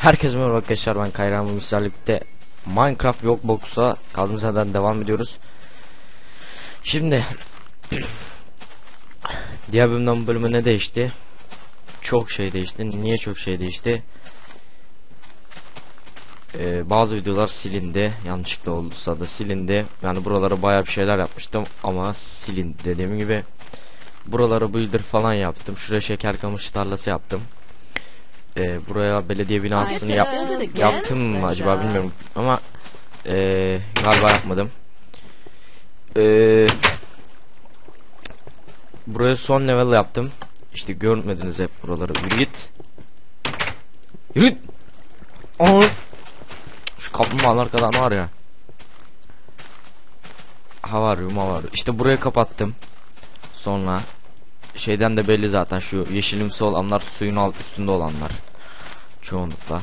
Herkese merhaba arkadaşlar ben Kayran bu misafirlikte Minecraft Yokbox'a kaldığımız yerden devam ediyoruz. Şimdi diğer bölümden bölüme ne değişti? Çok şey değişti. Niye çok şey değişti? Ee, bazı videolar silindi. Yanlışlıkla olursa da silindi. Yani buralara bayağı bir şeyler yapmıştım ama silindi dediğim gibi. Buralara builder falan yaptım. Şuraya şeker kamışı tarlası yaptım. Ee, buraya belediye binasını yap yaptım mı acaba bilmiyorum ama ee, galiba yapmadım. Ee, buraya son level yaptım. İşte görmediniz hep buraları. Yürü git. Yürü git. Aa! Şu kaplumbağalar arkadan var ya. Hava arıyorum hava arıyorum. İşte burayı kapattım. Sonra şeyden de belli zaten şu yeşilimsi olanlar suyun alt üstünde olanlar. Çoğunlukla.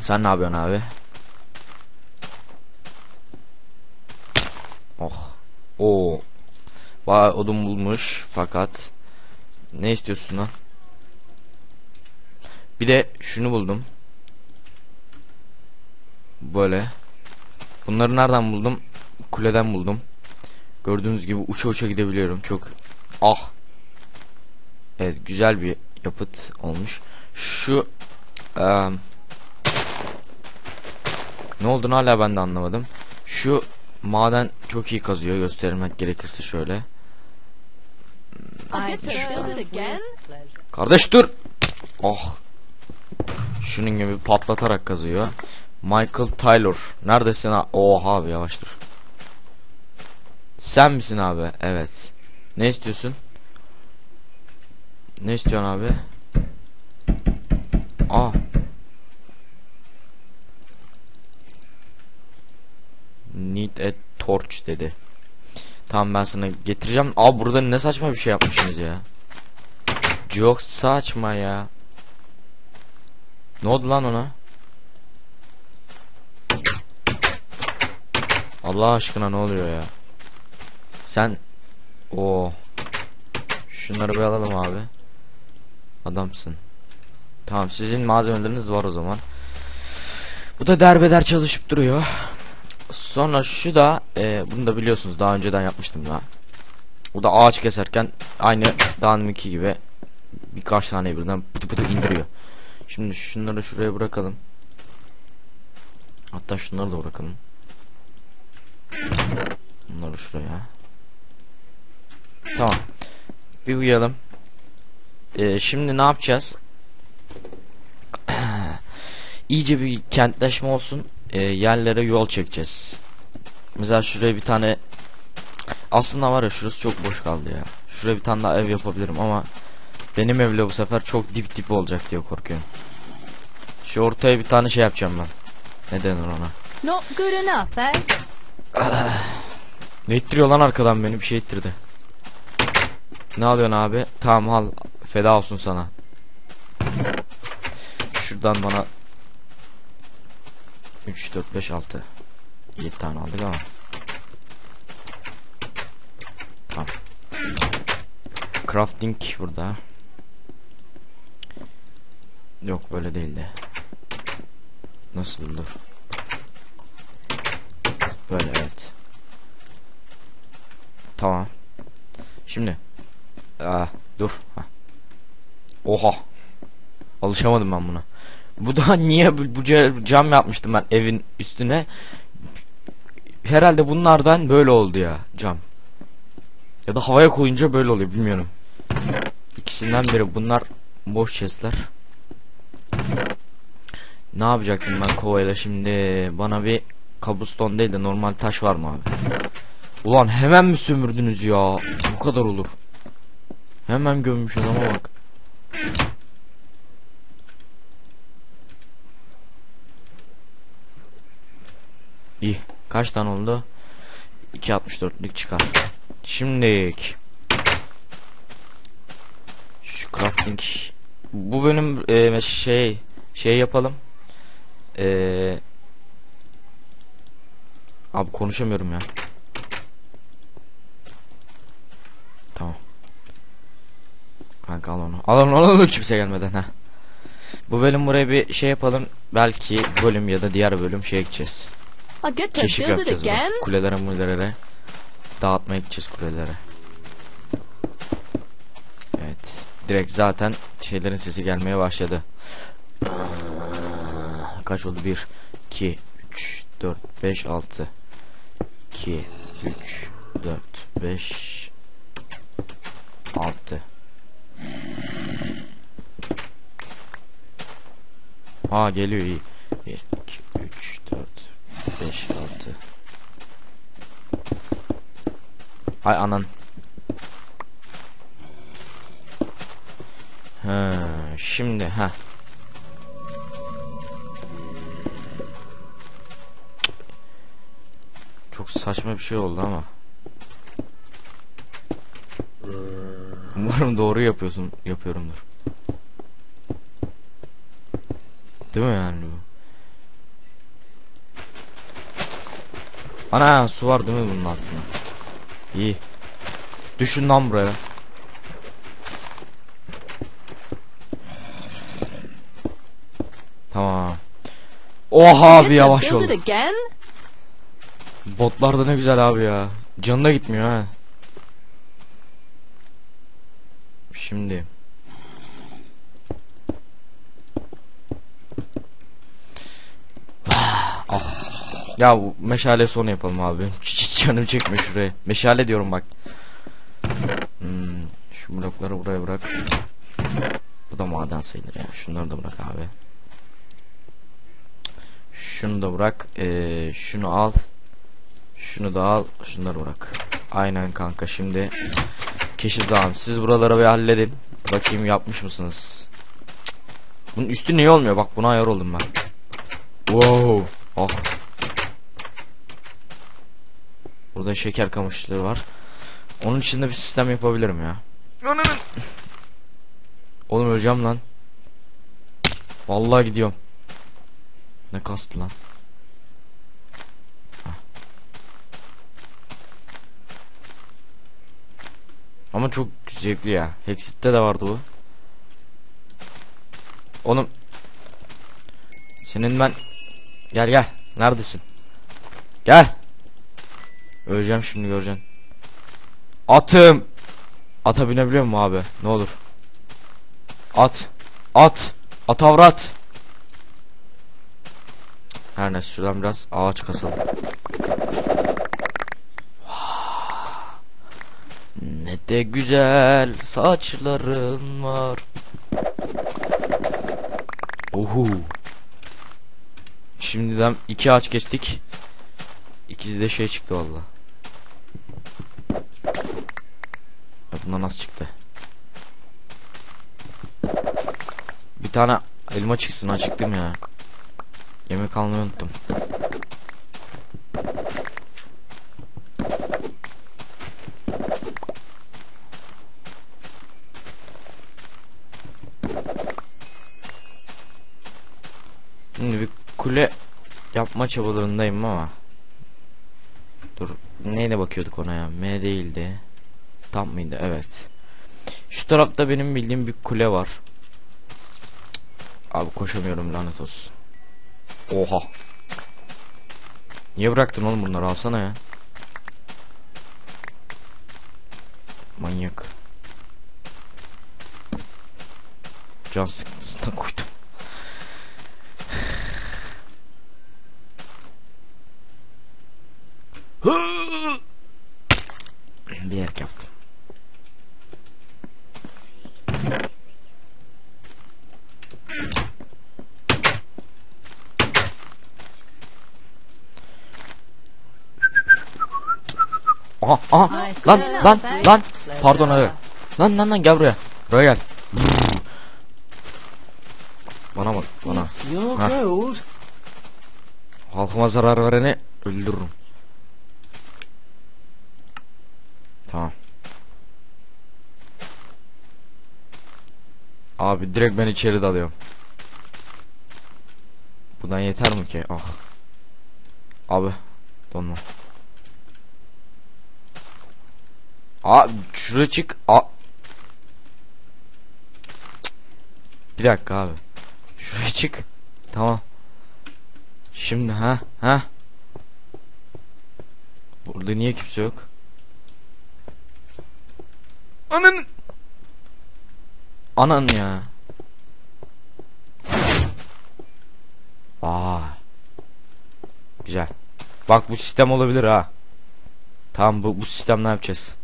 Sen ne yapıyorsun abi? Oh. Oo. Bayağı odun bulmuş fakat ne istiyorsun lan? Bir de şunu buldum. Böyle. Bunları nereden buldum? Kuleden buldum. Gördüğünüz gibi uça uça gidebiliyorum. Çok ah. Evet güzel bir yapıt olmuş. Şu eee ne olduğunu hala ben de anlamadım. Şu maden çok iyi kazıyor göstermek gerekirse şöyle. Kardeş dur. Oh. Şunun gibi patlatarak kazıyor. Michael Taylor. Neredesin ha? Oha abi yavaş dur. Sen misin abi? Evet. Ne istiyorsun? Ne istiyorsun abi? Aa. Need a torch dedi. Tamam ben sana getireceğim. Aa burada ne saçma bir şey yapmışsınız ya. Çok saçma ya. Ne oldu lan ona? Allah aşkına ne oluyor ya? Sen o Şunları bir alalım abi. Adamsın. Tamam sizin malzemeleriniz var o zaman. Bu da derbeder çalışıp duruyor. Sonra şu da e, bunu da biliyorsunuz daha önceden yapmıştım daha. Bu da ağaç keserken aynı Danmiki gibi birkaç tane birden pıtı pıtı indiriyor. Şimdi şunları şuraya bırakalım. Hatta şunları da bırakalım. Bunları şuraya. Tamam. Bir uyuyalım. Ee, şimdi ne yapacağız? İyice bir kentleşme olsun. Ee, yerlere yol çekeceğiz. Mesela şuraya bir tane aslında var ya şurası çok boş kaldı ya. Şuraya bir tane daha ev yapabilirim ama benim evle bu sefer çok dip dip olacak diye korkuyorum. Şu ortaya bir tane şey yapacağım ben. Ne denir ona? Not good enough, eh? Ne ittiriyor lan arkadan beni bir şey ittirdi. Ne alıyorsun abi? Tamam al. Feda olsun sana. Şuradan bana 3 4 5 6 7 tane aldık ama. Tamam. Crafting burada. Yok böyle değildi. Nasıl dur? Böyle evet. Tamam. Şimdi Aa, dur. Heh. Oha. Alışamadım ben buna. Bu da niye bu, bu cam yapmıştım ben evin üstüne. Herhalde bunlardan böyle oldu ya cam. Ya da havaya koyunca böyle oluyor bilmiyorum. İkisinden biri bunlar boş chestler. Ne yapacaktım ben kovayla şimdi bana bir cobblestone değil de normal taş var mı abi? Ulan hemen mi sömürdünüz ya? Bu kadar olur. Hemen gömmüş adama bak. İyi. Kaç tane oldu? 2.64'lük çıkar. Şimdilik. Şu crafting. Bu benim e, şey şey yapalım. E, abi konuşamıyorum ya. Kanka al onu. Al onu al onu kimse gelmeden ha. Bu bölüm buraya bir şey yapalım. Belki bölüm ya da diğer bölüm şey gideceğiz. Keşif yapacağız biraz. Kulelere mulelere. Dağıtmaya gideceğiz kulelere. Evet. Direkt zaten şeylerin sesi gelmeye başladı. Kaç oldu? 1, 2, 3, 4, 5, 6. 2, 3, 4, 5, 6. Ha geliyor iyi. 1, 2, 3, 4, 5, 6. Ay anan. Ha, şimdi ha. Çok saçma bir şey oldu ama. Umarım doğru yapıyorsun, yapıyorumdur. Değil mi yani bu? Ana su var değil mi bunun altında? İyi. Düşün lan buraya. Tamam. Oha abi yavaş ol. it again. Botlar da ne güzel abi ya. Canı da gitmiyor ha. Şimdi. Ah. Ya bu meşale sonu yapalım abi. Hiç, canım çekmiyor şuraya. Meşale diyorum bak. Hmm, şu blokları buraya bırak. Bu da maden sayılır ya. Şunları da bırak abi. Şunu da bırak. Ee, şunu al. Şunu da al. Şunları bırak. Aynen kanka şimdi. Keşif zaman. Siz buraları bir halledin. Bakayım yapmış mısınız? Bunun üstü niye olmuyor? Bak buna ayar oldum ben. Wow. Oh. Burada şeker kamışları var. Onun içinde bir sistem yapabilirim ya. Oğlum öleceğim lan. Vallahi gidiyorum. Ne kastı lan? Ama çok zevkli ya. Hexit'te de vardı bu. Oğlum. Senin ben... Gel gel. Neredesin? Gel. Öleceğim şimdi göreceksin. Atım. Ata binebiliyor mu abi? Ne olur. At. At. At avrat. Her neyse şuradan biraz ağaç kasalım. Ne de güzel saçların var. Ohu. Şimdiden iki ağaç kestik. İkisi de şey çıktı valla. Ya Bunlar nasıl çıktı? Bir tane elma çıksın acıktım ya. Yemek almayı unuttum. Şimdi bir kule yapma çabalarındayım ama. Dur. Neyle bakıyorduk ona ya? M değildi. Tam mıydı? Evet. Şu tarafta benim bildiğim bir kule var. Abi koşamıyorum lanet olsun. Oha. Niye bıraktın oğlum bunları alsana ya. Manyak. Can sıkıntısına koydum. Bir yer yaptım. Aha aha lan lan lan pardon abi. Lan lan lan gel buraya. Buraya gel. Bana bak bana. Gold. Halkıma zarar vereni öldürürüm. Tamam. Abi direkt ben içeri dalıyorum. Bundan yeter mi ki? Ah. Abi donma. Abi şuraya çık. A Bir dakika abi. Şuraya çık. Tamam. Şimdi ha ha. Burada niye kimse yok? Anan. Anan ya. Aa. Güzel. Bak bu sistem olabilir ha. Tamam bu bu sistem ne yapacağız?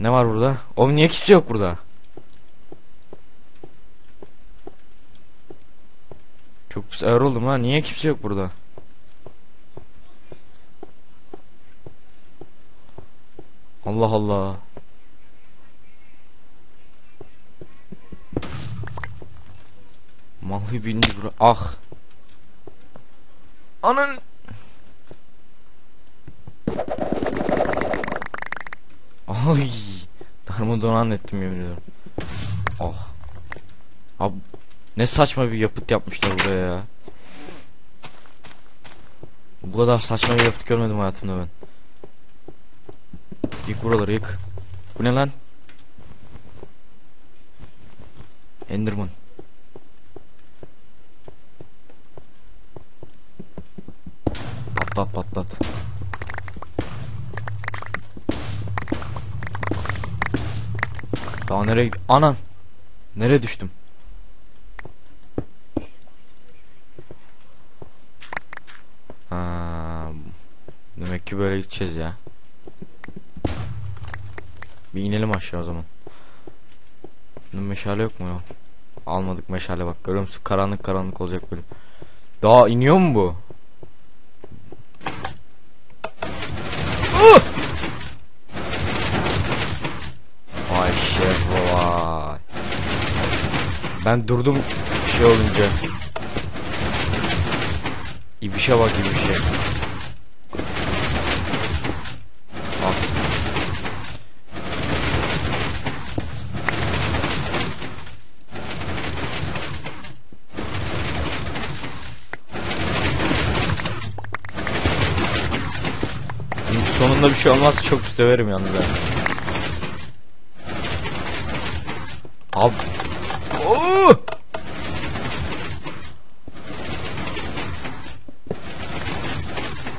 Ne var burada? Oğlum niye kimse yok burada? Çok pis ağır oldum ha. Niye kimse yok burada? Allah Allah. Malı bindi bura. Ah. Anan. Ay. Darmadağın ettim yemin ediyorum. Oh. Abi ne saçma bir yapıt yapmışlar buraya ya. Bu kadar saçma bir yapıt görmedim hayatımda ben. Yık buraları yık. Bu ne lan? Enderman. Nereye gid- Anan. Nereye düştüm? Ha, demek ki böyle gideceğiz ya. Bir inelim aşağı o zaman. Bunun meşale yok mu ya? Almadık meşale bak görüyor musun? Karanlık karanlık olacak böyle. Daha iniyor mu bu? Ah! Ben durdum şey olunca. İbişe bak ibişe. Al. Bunun sonunda bir şey olmazsa çok döverim yalnız ben. Abi. Oo!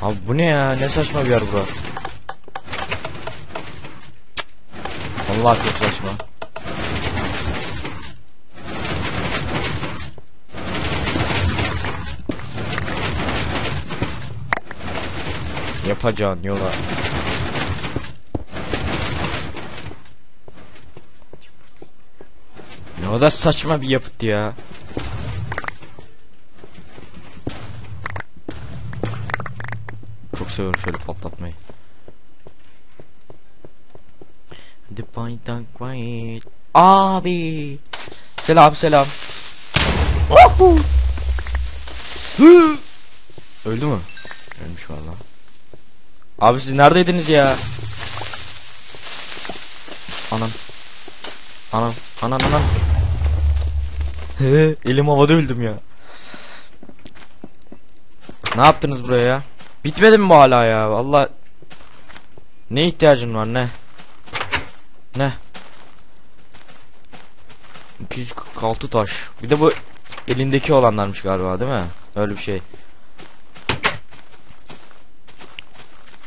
Abi bu ne ya? Ne saçma bir yer bura. Cık. Vallahi çok saçma. Yapacağın yola. Ne kadar saçma bir yapıt ya. Çok seviyorum şöyle patlatmayı. Abi. Selam selam. Öldü mü? Ölmüş valla. Abi siz neredeydiniz ya? Anam. Anam. Anam. He, elim havada öldüm ya. Ne yaptınız buraya ya? Bitmedi mi bu hala ya? Valla ne ihtiyacın var ne? Ne? 246 taş. Bir de bu elindeki olanlarmış galiba değil mi? Öyle bir şey.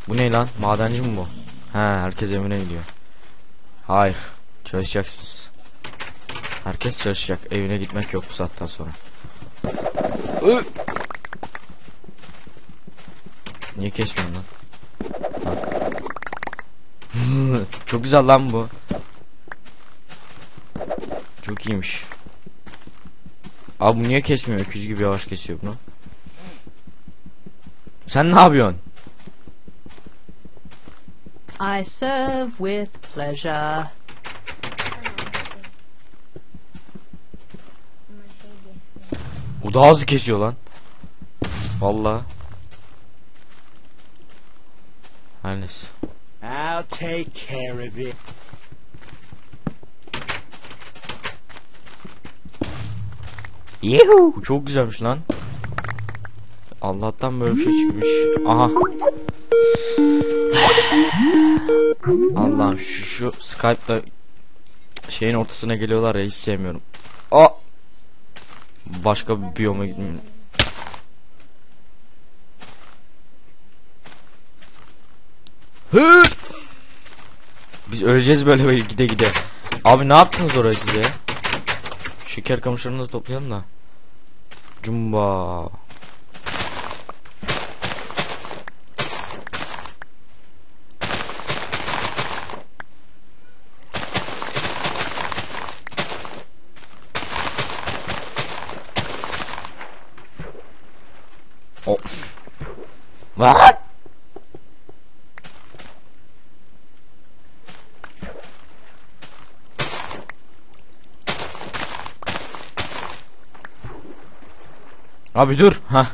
Bu ne lan? Madenci mi bu? He, herkes evine gidiyor. Hayır. Çalışacaksınız. Herkes çalışacak. Evine gitmek yok bu saatten sonra. Niye kesmiyorsun lan? Çok güzel lan bu. Çok iyiymiş. Abi bu niye kesmiyor? Öküz gibi yavaş kesiyor bunu. Sen ne yapıyorsun? I serve with pleasure. O daha hızlı kesiyor lan. Vallahi. Her neyse. I'll take care of it. Yuhu çok güzelmiş lan. Allah'tan böyle bir şey çıkmış. Aha. Allah'ım şu şu Skype'da şeyin ortasına geliyorlar ya hiç sevmiyorum. Aa. Başka bir biyoma gitmeyeyim. Öleceğiz böyle böyle gide gide. Abi ne yaptınız oraya size? Şeker kamışlarını da toplayalım da. Cumba. Oh. What? Abi dur. Ha.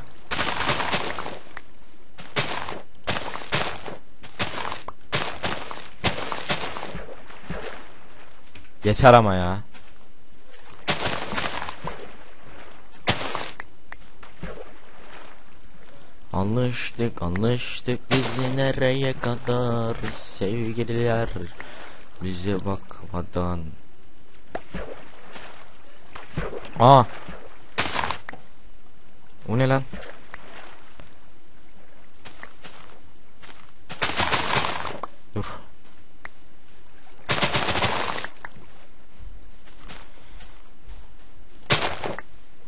Yeter ama ya. Anlaştık anlaştık bizi nereye kadar sevgililer bize bakmadan Aa O ne lan Dur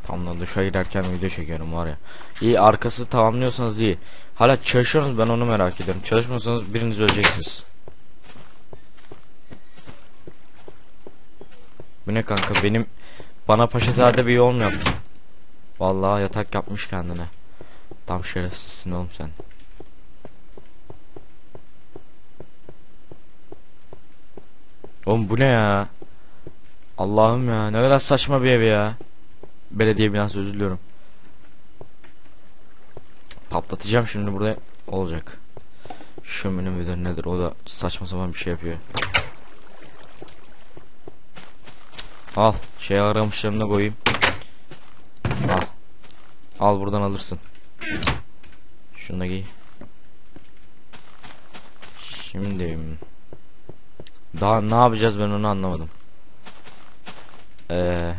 Tam da duşa girerken video çekiyorum var ya. İyi arkası tamamlıyorsanız iyi. Hala çalışıyorsunuz ben onu merak ediyorum. Çalışmıyorsanız biriniz öleceksiniz. Bu ne kanka benim bana paşazade bir yol mu yaptın? Vallahi yatak yapmış kendine. Tam şerefsizsin oğlum sen. Oğlum bu ne ya? Allah'ım ya ne kadar saçma bir ev ya. Belediye binası özür diliyorum. Patlatacağım şimdi burada olacak. Şömine müdür nedir o da saçma sapan bir şey yapıyor. Al şey aramışlarına koyayım. Al. Buradan alırsın. Şunu da giy. Şimdi daha ne yapacağız ben onu anlamadım. Eee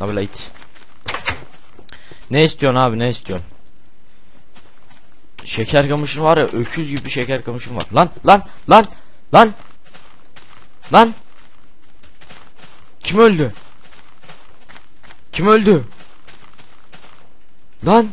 böyle it. Ne istiyorsun abi ne istiyorsun? Şeker kamışın var ya öküz gibi şeker kamışın var. Lan lan lan lan lan Kim öldü? Kim öldü? Lan